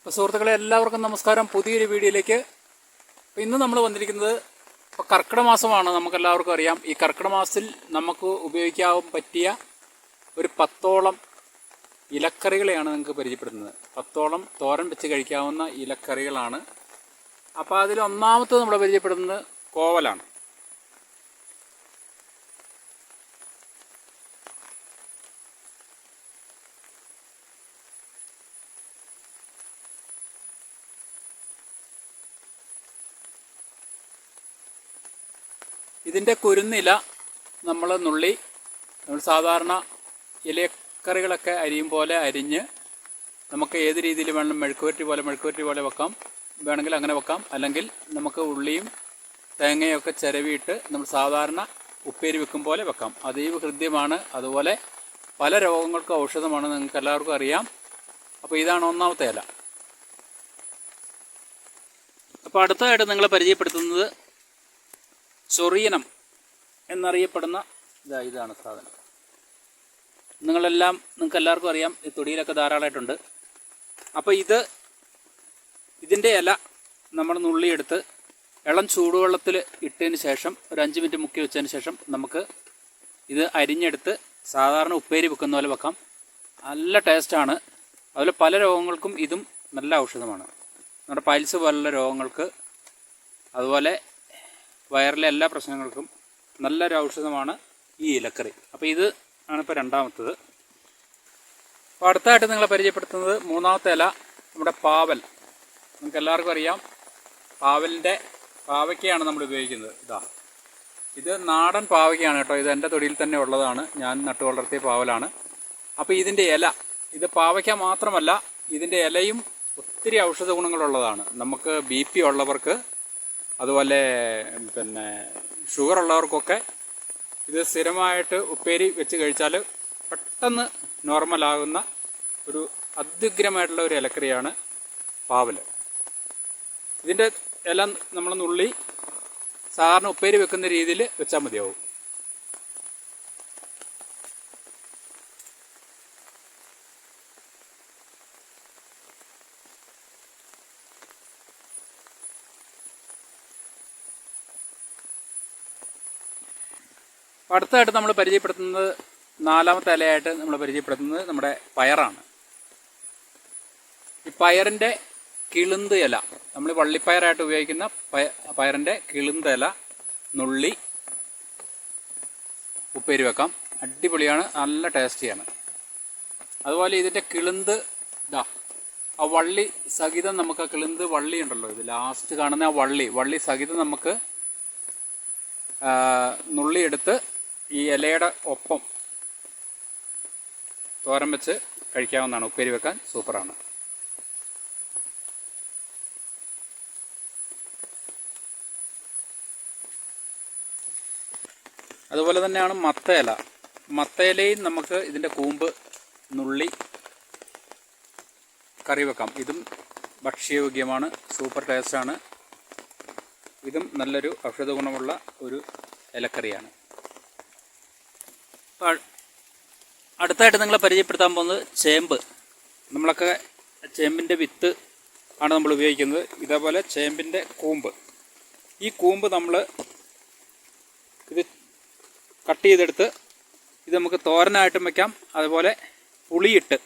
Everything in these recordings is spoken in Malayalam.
അപ്പോൾ സുഹൃത്തുക്കളെ എല്ലാവർക്കും നമസ്കാരം. പുതിയൊരു വീഡിയോയിലേക്ക്. അപ്പോൾ ഇന്ന് നമ്മൾ വന്നിരിക്കുന്നത് ഇപ്പോൾ കർക്കിടക മാസമാണ് നമുക്കെല്ലാവർക്കും അറിയാം. ഈ കർക്കിടക മാസത്തിൽ നമുക്ക് ഉപയോഗിക്കാൻ പറ്റിയ ഒരു പത്തോളം ഇലക്കറികളെയാണ് നിങ്ങൾക്ക് പരിചയപ്പെടുന്നത് പത്തോളം തോരൻ വെച്ച് കഴിക്കാവുന്ന ഇലക്കറികളാണ്. അപ്പോൾ അതിൽ ഒന്നാമത്തെ നമ്മൾ പരിചയപ്പെടുന്നത് കോവലാണ്. ഇതിന്റെ കുരുന്നില നമ്മൾ നുള്ളി നമ്മൾ സാധാരണ ഇലക്കറികളൊക്കെ അരിയും പോലെ അരിഞ്ഞ് നമുക്ക് ഏത് രീതിയിൽ വേണം മെഴുക്കുവരട്ടി പോലെ മെഴുക്കുവരട്ടി പോലെ വെക്കാം. വേണമെങ്കിൽ അങ്ങനെ വെക്കാം. അല്ലെങ്കിൽ നമുക്ക് ഉള്ളിയും തേങ്ങയൊക്കെ ചിരവിയിട്ട് നമ്മൾ സാധാരണ ഉപ്പേരി വെക്കും പോലെ വെക്കാം. അതീവ ഹൃദ്യമാണ് അതുപോലെ പല രോഗങ്ങൾക്കും ഔഷധമാണ്. നിങ്ങൾക്ക് എല്ലാവർക്കും അറിയാം. അപ്പോൾ ഇതാണ് ഒന്നാമത്തെ ഇല. അപ്പോൾ അടുത്തതായിട്ട് നിങ്ങളെ പരിചയപ്പെടുത്തുന്നത് ചൊറിയനം എന്നറിയപ്പെടുന്ന ഇതാ ഇതാണ് സാധനം. നിങ്ങളെല്ലാം നിങ്ങൾക്ക് എല്ലാവർക്കും അറിയാം ഈ തൊടിയിലൊക്കെ ധാരാളമായിട്ടുണ്ട്. അപ്പോൾ ഇത് ഇതിന്റെ ഇല നമ്മൾ നുള്ളിയെടുത്ത് ഇളം ചൂടുവെള്ളത്തിൽ ഇട്ടതിന് ശേഷം ഒരു അഞ്ച് മിനിറ്റ് മുക്കി വെച്ചതിന് ശേഷം നമുക്ക് ഇത് അരിഞ്ഞെടുത്ത് സാധാരണ ഉപ്പേരി വെക്കുന്ന പോലെ വെക്കാം. നല്ല ടേസ്റ്റാണ്. അതുപോലെ പല രോഗങ്ങൾക്കും ഇതും നല്ല ഔഷധമാണ്. നമ്മുടെ പൈൽസ് പോലുള്ള രോഗങ്ങൾക്ക് അതുപോലെ വയറിലെ എല്ലാ പ്രശ്നങ്ങൾക്കും നല്ലൊരു ഔഷധമാണ് ഈ ഇലക്കറി. അപ്പോൾ ഇത് ആണ് ഇപ്പോൾ രണ്ടാമത്തത്. അപ്പോൾ അടുത്തായിട്ട് നിങ്ങളെ പരിചയപ്പെടുത്തുന്നത് മൂന്നാമത്തെ ഇല നമ്മുടെ പാവൽ. നമുക്ക് എല്ലാവർക്കും അറിയാം പാവലിന്റെ പാവയ്ക്കയാണ് നമ്മൾ ഉപയോഗിക്കുന്നത്. ഇതാ. ഇത് നാടൻ പാവയ്ക്കയാണ് കേട്ടോ. ഇത് എന്റെ തൊടിയിൽ തന്നെ ഉള്ളതാണ്. ഞാൻ നട്ടു വളർത്തിയ പാവലാണ്. അപ്പോൾ ഇതിന്റെ ഇല ഇത് പാവയ്ക്ക മാത്രമല്ല ഇതിന്റെ ഇലയും ഒത്തിരി ഔഷധ ഗുണങ്ങളുള്ളതാണ്. നമുക്ക് ബി പി ഉള്ളവർക്ക് അതുപോലെ പിന്നെ ഷുഗർ ഉള്ളവർക്കൊക്കെ ഇത് സ്ഥിരമായിട്ട് ഉപ്പേരി വെച്ച് കഴിച്ചാൽ പെട്ടെന്ന് നോർമലാകുന്ന ഒരു അത്യുഗ്രമായിട്ടുള്ള ഒരു ഇലക്കറിയാണ് പാവൽ ഇതിന്റെ ഇല നമ്മൾ നുള്ളി സാധാരണ ഉപ്പേരി വെക്കുന്ന രീതിയിൽ വെച്ചാൽ മതിയാവും. അപ്പോൾ അടുത്തതായിട്ട് നമ്മൾ പരിചയപ്പെടുത്തുന്നത് നാലാമത്തെ ഇലയായിട്ട് നമ്മൾ പരിചയപ്പെടുത്തുന്നത് നമ്മുടെ പയറാണ്. ഈ പയറിന്റെ കിളുന്ത് ഇല നമ്മൾ വള്ളിപ്പയറായിട്ട് ഉപയോഗിക്കുന്ന പയ പയറിന്റെ കിളുന്ത് ഇല നുള്ളി ഉപ്പേരി വെക്കാം. അടിപൊളിയാണ് നല്ല ടേസ്റ്റിയാണ്. അതുപോലെ ഇതിന്റെ കിളുന്ത് ഇതാ ആ വള്ളി സഹിതം നമുക്ക് ആ കിളുന്ത് വള്ളി ഉണ്ടല്ലോ ഇത് ലാസ്റ്റ് കാണുന്ന ആ വള്ളി വള്ളി സഹിതം നമുക്ക് നുള്ളിയെടുത്ത് ഈ ഇലയുടെ ഒപ്പം തോരൻ വെച്ച് കഴിക്കാവുന്നതാണ്. ഉപ്പേരി വെക്കാൻ സൂപ്പറാണ്. അതുപോലെ തന്നെയാണ് മത്തയില. മത്തയിലയും നമുക്ക് ഇതിന്റെ കൂമ്പ് നുള്ളി കറി വെക്കാം. ഇതും ഭക്ഷ്യയോഗ്യമാണ് സൂപ്പർ ടേസ്റ്റാണ്. ഇതും നല്ലൊരു ഔഷധ ഗുണമുള്ള ഒരു ഇലക്കറിയാണ്. അടുത്തായിട്ട് നിങ്ങളെ പരിചയപ്പെടുത്താൻ പോകുന്നത് ചേമ്പ്. നമ്മളൊക്കെ ചേമ്പിന്റെ വിത്ത് ആണ് നമ്മൾ ഉപയോഗിക്കുന്നത്. ഇതേപോലെ ചേമ്പിന്റെ കൂമ്പ്. ഈ കൂമ്പ് നമ്മൾ ഇത് കട്ട് ചെയ്തെടുത്ത് ഇത് നമുക്ക് തോരനായിട്ടും വെക്കാം. അതുപോലെ പുളിയിട്ട്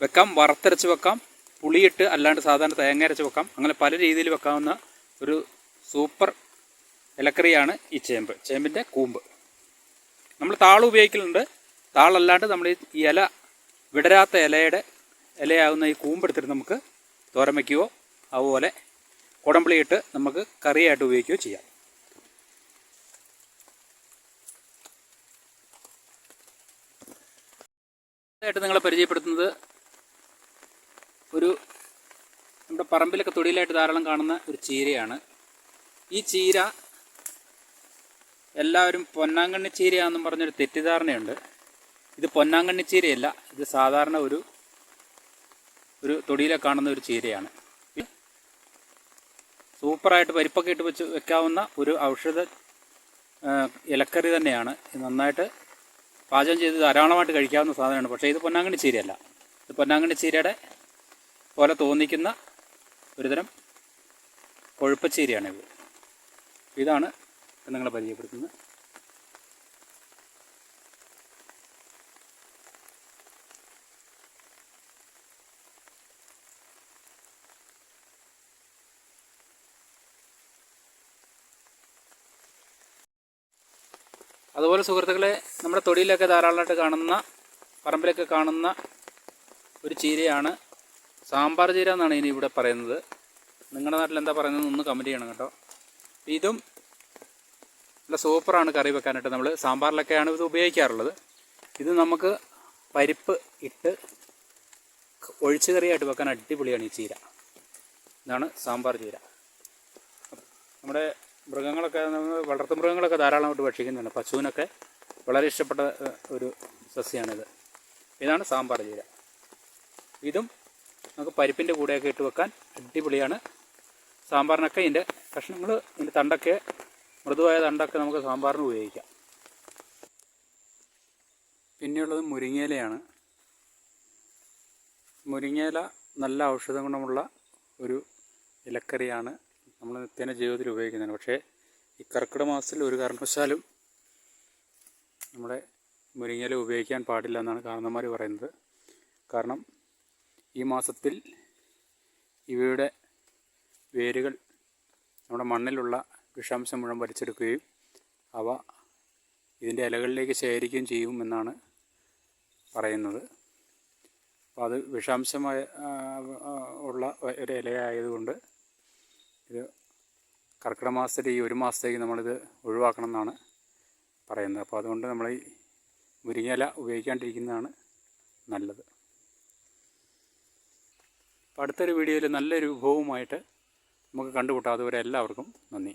വെക്കാം. വറുത്തരച്ച് വെക്കാം. പുളിയിട്ട് അല്ലാണ്ട് സാധാരണ തേങ്ങ അരച്ച് വെക്കാം. അങ്ങനെ പല രീതിയിൽ വെക്കാവുന്ന ഒരു സൂപ്പർ ഇലക്കറിയാണ് ഈ ചേമ്പ്. ചേമ്പിന്റെ കൂമ്പ്. നമ്മൾ താൾ ഉപയോഗിക്കലുണ്ട്. താളല്ലാണ്ട് നമ്മൾ ഈ ഇല വിടരാത്ത ഇലയുടെ ഇലയാകുന്ന ഈ കൂമ്പെടുത്തിട്ട് നമുക്ക് തോരൻ വയ്ക്കുകയോ അതുപോലെ കുടംപുളിയിട്ട് നമുക്ക് കറിയായിട്ട് ഉപയോഗിക്കുകയോ ചെയ്യാം. ആയിട്ട് നിങ്ങളെ പരിചയപ്പെടുത്തുന്നത് ഒരു നമ്മുടെ പറമ്പിലൊക്കെ തൊടിയിലായിട്ട് ധാരാളം കാണുന്ന ഒരു ചീരയാണ്. ഈ ചീര എല്ലാവരും പൊന്നാങ്കണ്ണി ചീരയാണെന്നും പറഞ്ഞൊരു തെറ്റിദ്ധാരണയുണ്ട്. ഇത് പൊന്നാങ്കണ്ണി ചീരയല്ല ഇത് സാധാരണ ഒരു ഒരു തൊടിയിലെ കാണുന്ന ഒരു ചീരയാണ്. സൂപ്പറായിട്ട് പരിപ്പൊക്കെ ഇട്ട് വെച്ച് വെക്കാവുന്ന ഒരു ഔഷധ ഇലക്കറി തന്നെയാണ്. നന്നായിട്ട് പാചകം ചെയ്ത് ധാരാളമായിട്ട് കഴിക്കാവുന്ന സാധനമാണ്. പക്ഷേ ഇത് പൊന്നാങ്കണ്ണി ചീരയല്ല. ഇത് പൊന്നാങ്കണ്ണി ചീരയുടെ പോലെ തോന്നിക്കുന്ന ഒരുതരം കൊഴുപ്പച്ചീരയാണിത് ഇതാണ് നിങ്ങളെ പരിചയപ്പെടുത്തുന്നത് അതുപോലെ സുഹൃത്തുക്കളെ നമ്മുടെ തൊടിയിലൊക്കെ ധാരാളമായിട്ട് കാണുന്ന പറമ്പിലൊക്കെ കാണുന്ന ഒരു ചീരയാണ് സാമ്പാർ ചീര എന്നാണ് ഇനി ഇവിടെ പറയുന്നത്. നിങ്ങളുടെ നാട്ടിൽ എന്താ പറയുന്നത് ഒന്ന് കമന്റ് ചെയ്യണം കേട്ടോ. ഇതും നല്ല സൂപ്പറാണ് കറി വെക്കാനായിട്ട് നമ്മൾ സാമ്പാറിലൊക്കെയാണ് ഇത് ഉപയോഗിക്കാറുള്ളത്. ഇത് നമുക്ക് പരിപ്പ് ഇട്ട് ഒഴിച്ചു കറിയായിട്ട് വെക്കാൻ അടിപൊളിയാണ് ഈ ചീര. ഇതാണ് സാമ്പാർ ചീര. നമ്മുടെ മൃഗങ്ങളൊക്കെ നമ്മൾ വളർത്തു മൃഗങ്ങളൊക്കെ ധാരാളമായിട്ട് ഭക്ഷിക്കുന്നുണ്ട് പശുവിനൊക്കെ വളരെ ഇഷ്ടപ്പെട്ട ഒരു സസ്യമാണിത് ഇതാണ് സാമ്പാർ ചീര. ഇതും നമുക്ക് പരിപ്പിന്റെ കൂടെയൊക്കെ ഇട്ട് വെക്കാൻ അടിപൊളിയാണ്. സാമ്പാറിനൊക്കെ ഇതിന്റെ കഷ്ണങ്ങൾ ഇതിന്റെ തണ്ടൊക്കെ മൃദുവായ തണ്ടൊക്കെ നമുക്ക് സാമ്പാറിന് ഉപയോഗിക്കാം. പിന്നെയുള്ളത് മുരിങ്ങയിലയാണ്. മുരിങ്ങയില നല്ല ഔഷധ ഗുണമുള്ള ഒരു ഇലക്കറിയാണ് നമ്മൾ നിത്യേന ജീവിതത്തിൽ ഉപയോഗിക്കുന്നതാണ് പക്ഷേ ഈ കർക്കിടക മാസത്തിൽ ഒരു കാരണവശാലും നമ്മുടെ മുരിങ്ങയില ഉപയോഗിക്കാൻ പാടില്ല എന്നാണ് കാരണന്മാർ പറയുന്നത്. കാരണം ഈ മാസത്തിൽ ഇവയുടെ വേരുകൾ നമ്മുടെ മണ്ണിലുള്ള വിഷാംശം മുഴുവൻ വലിച്ചെടുക്കുകയും അവ ഇതിന്റെ ഇലകളിലേക്ക് ശേഖരിക്കുകയും ചെയ്യും എന്നാണ് പറയുന്നത്. അപ്പോൾ അത് വിഷാംശമായ ഉള്ള ഒരു ഇലയായതുകൊണ്ട് ഇത് കർക്കിടക മാസത്തിൽ ഈ ഒരു മാസത്തേക്ക് നമ്മളിത് ഒഴിവാക്കണം എന്നാണ് പറയുന്നത്. അപ്പോൾ അതുകൊണ്ട് നമ്മൾ ഈ മുരിങ്ങയില ഉപയോഗിക്കാണ്ടിരിക്കുന്നതാണ് നല്ലത്. അപ്പോൾ അടുത്തൊരു വീഡിയോയിൽ നല്ലൊരു വിഭവവുമായിട്ട് നമുക്ക് കണ്ടുമുട്ടാം. അതുവരെ എല്ലാവർക്കും നന്ദി.